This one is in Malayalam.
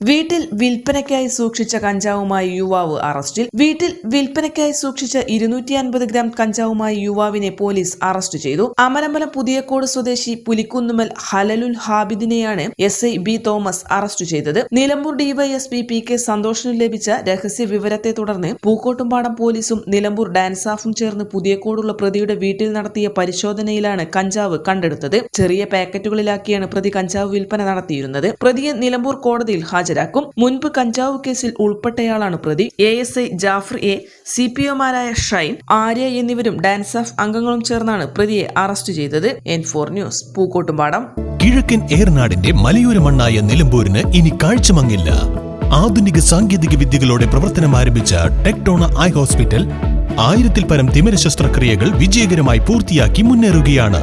വീട്ടിൽ വിൽപ്പനയ്ക്കായി സൂക്ഷിച്ച കഞ്ചാവുമായി യുവാവ് അറസ്റ്റിൽ. വീട്ടിൽ വിൽപ്പനയ്ക്കായി സൂക്ഷിച്ച ഇരുന്നൂറ്റി അൻപത് ഗ്രാം കഞ്ചാവുമായി യുവാവിനെ പോലീസ് അറസ്റ്റ് ചെയ്തു. അമരമ്പലം പുതിയക്കോട് സ്വദേശി Pulikkunnumal Halalul ഹാബിദിനെയാണ് S I B Thomas arrest ചെയ്തത്. നിലമ്പൂർ ഡിവൈഎസ്പി പി കെ സന്തോഷിനു ലഭിച്ച രഹസ്യ വിവരത്തെ തുടർന്ന് പൂക്കോട്ടുംപാടം പോലീസും നിലമ്പൂർ ഡാൻസാഫും ചേർന്ന് പുതിയക്കോടുള്ള പ്രതിയുടെ വീട്ടിൽ നടത്തിയ പരിശോധനയിലാണ് കഞ്ചാവ് കണ്ടെടുത്തത്. ചെറിയ പാക്കറ്റുകളിലാക്കിയാണ് പ്രതി കഞ്ചാവ് വിൽപ്പന നടത്തിയിരുന്നത്. പ്രതിയെ നിലമ്പൂർ കോടതിയിൽ ഹാജരാക്കും. മുൻപ് കഞ്ചാവ് കേസിൽ ഉൾപ്പെട്ടയാളാണ് പ്രതി. A S I Jaffar A C P ഒമാരായ Shine Arya എന്നിവരും ഡാൻസ് ഓഫ് അംഗങ്ങളും ചേർന്നാണ് പ്രതിയെ അറസ്റ്റ് ചെയ്തത്. N four news Pookkottumpadam. കിഴക്കൻ ഏറനാടിന്റെ മലയോര മണ്ണായ നിലമ്പൂരിന് ഇനി കാഴ്ചമങ്ങില്ല. ആധുനിക സാങ്കേതിക വിദ്യകളോടെ പ്രവർത്തനം ആരംഭിച്ച ടെക്ടോണ ഐ ഹോസ്പിറ്റൽ ആയിരത്തിൽ പരം തിമിര ശസ്ത്രക്രിയകൾ വിജയകരമായി പൂർത്തിയാക്കി മുന്നേറുകയാണ്.